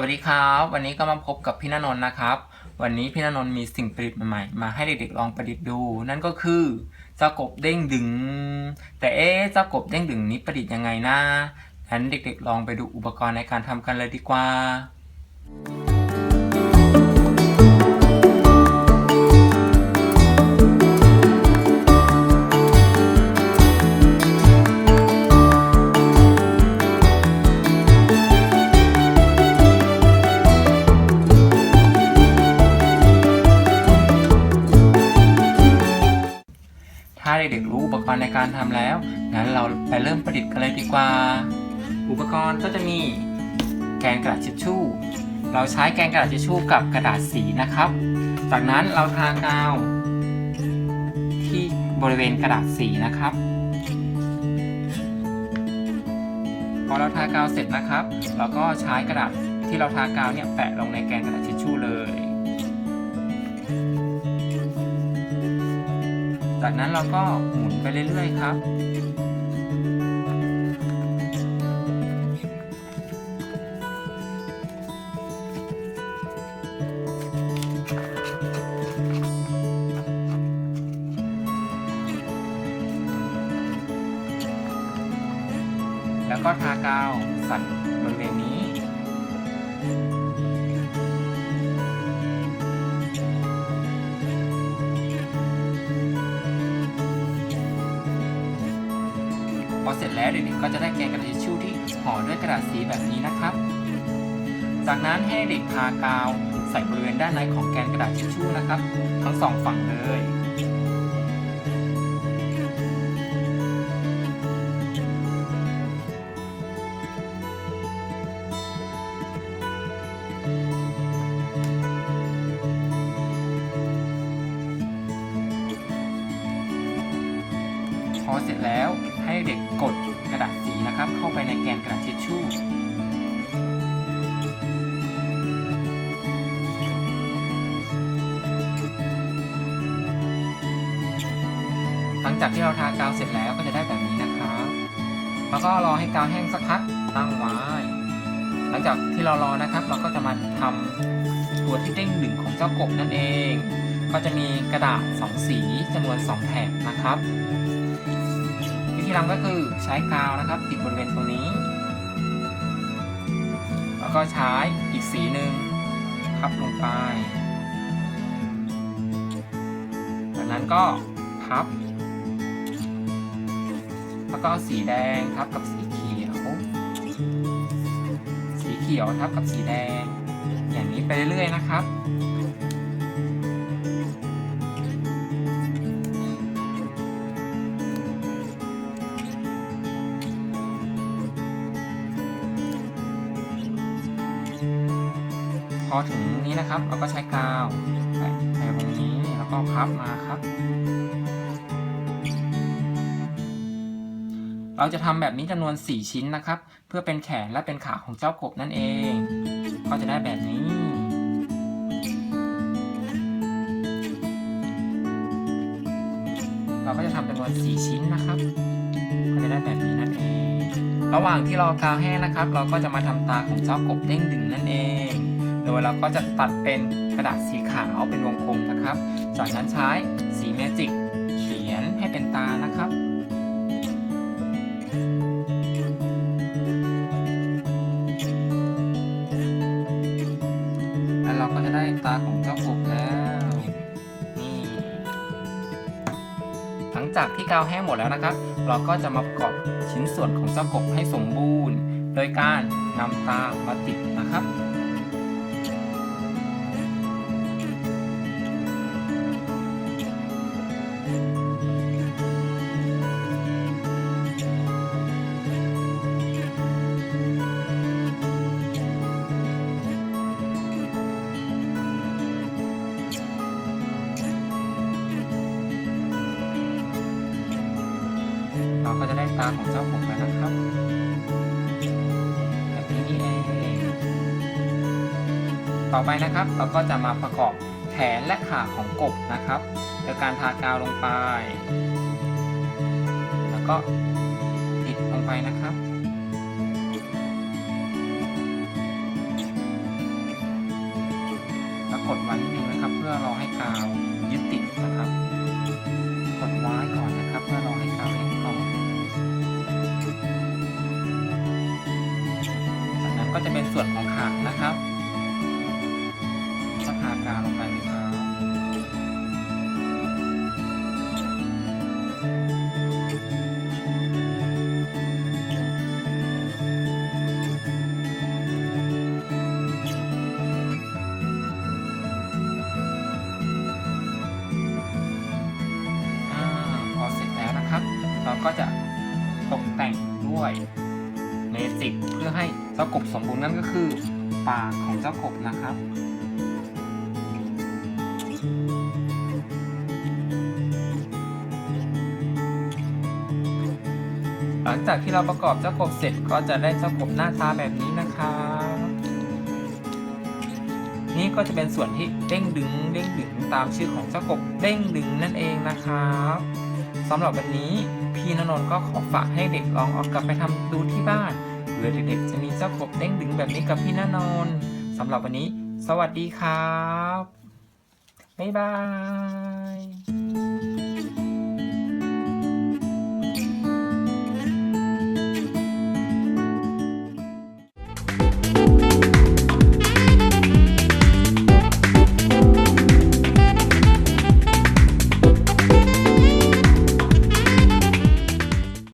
วัสดีครับ วันนี้ก็มาพบกับพี่นนท์นะครับ วันนี้พี่นนท์มีสิ่งประดิษฐ์ใหม่ๆมาให้เด็กๆลองประดิษฐ์ดู นั่นก็คือเจ้ากบเด้งดึง แต่เอ๊ะเจ้ากบเด้งดึงนี้ประดิษฐ์ยังไงนะงั้นเด็กๆลองไปดูอุปกรณ์ในการทำกันเลยดีกว่า ถ้าเด็กๆรู้อุปกรณ์ในการทำแล้ว งั้นเราไปเริ่มประดิษฐ์กันเลยดีกว่า อุปกรณ์ก็จะมีแกนกระดาษทิชชู่ เราใช้แกนกระดาษทิชชู่กับกระดาษสีนะครับ จากนั้นเราทากาว ที่บริเวณกระดาษสีนะครับ พอเราทากาวเสร็จนะครับ เราก็ใช้กระดาษที่เราทากาวเนี่ยแปะลงในแกนกระดาษทิชชู่เลย จากนั้นเราก็หมุนไปเรื่อยๆครับ แล้วก็ทากาวสัตว์ ร็จแล้วเด็กๆก็จะได้แกนกระดาษทิชชู่ที่ห่อด้วยกระดาษสีแบบนี้นะครับ จากนั้นให้เด็กทากาวใส่บริเวณด้านในของแกนกระดาษทิชชู่นะครับ ทั้งสองฝั่งเลยพอเสร็จแล้ว ให้เด็กกดกระดาษสีนะครับ เข้าไปในแกนกระดาษทิชชู่หลังจากที่เราทากาวเสร็จแล้วก็จะได้แบบนี้นะครับ แล้วก็รอให้กาวแห้งสักพักตั้งไว้หลังจากที่เรารอนะครับ เราก็จะมาทำตัวที่เด้งดึงของเจ้ากบนั่นเอง ก็จะมีกระดาษสองสีจำนวนสองแถบนะครับ วิธีทำก็คือใช้กาวนะครับ ติดบริเวณตรงนี้ แล้วก็ใช้อีกสีหนึ่งพับลงไปจากนั้นก็พับ แล้วก็เอาสีแดงทับกับสีเขียว สีเขียวทับกับสีแดง อย่างนี้ไปเรื่อยๆนะครับ พอถึงนี้นะครับ เราก็ใช้กาวแปะตรงนี้แล้วก็พับมาครับ เราจะทำแบบนี้จำนวน 4 ชิ้นนะครับ เพื่อเป็นแขนและเป็นขาของเจ้ากบนั่นเอง ก็จะได้แบบนี้เราก็จะทำจำนวน 4 ชิ้นนะครับ ก็จะได้แบบนี้นั่นเอง ระหว่างที่รอกาวแห้งนะครับ เราก็จะมาทำตาของเจ้ากบเด้งดึงนั่นเอง โดยเราก็จะตัดเป็นกระดาษสีขาวเป็นวงกลมนะครับ จากนั้นใช้สีเมจิกเขียนให้เป็นตานะครับแล้วเราก็จะได้ตาของเจ้ากบแล้วนี่หลังจากที่กาวแห้งหมดแล้วนะครับ เราก็จะมาประกอบชิ้นส่วนของเจ้ากบให้สมบูรณ์ โดยการนำตามาติดนะครับ ตาของเจ้ากบแล้วนะครับแบบนี้นี่เองต่อไปนะครับเราก็จะมาประกอบแขนและขาของกบนะครับโดยการทากาวลงไป แล้วก็ติดลงไปนะครับ ก็จะเป็นส่วนของขานะครับก็ทากาวลงไปเลยครับอาพอเสร็จแล้วนะครับ เราก็จะตกแต่งด้วย เมจิกเพื่อให้เจ้ากบสมบูรณ์นั่นก็คือปากของเจ้ากบนะครับหลังจากที่เราประกอบเจ้ากบเสร็จก็จะได้เจ้ากบหน้าตาแบบนี้นะครับนี่ก็จะเป็นส่วนที่เด้งดึงเด้งดึงตามชื่อของเจ้ากบเด้งดึงนั่นเองนะครับสำหรับวันนี้ พี่นนท์ก็ขอฝากให้เด็กลองเอากลับไปทำดูที่บ้านเพื่อเด็กๆจะมีเจ้ากบเด้งดึงแบบนี้กับพี่นนท์สำหรับวันนี้ สวัสดีครับ บ๊ายบาย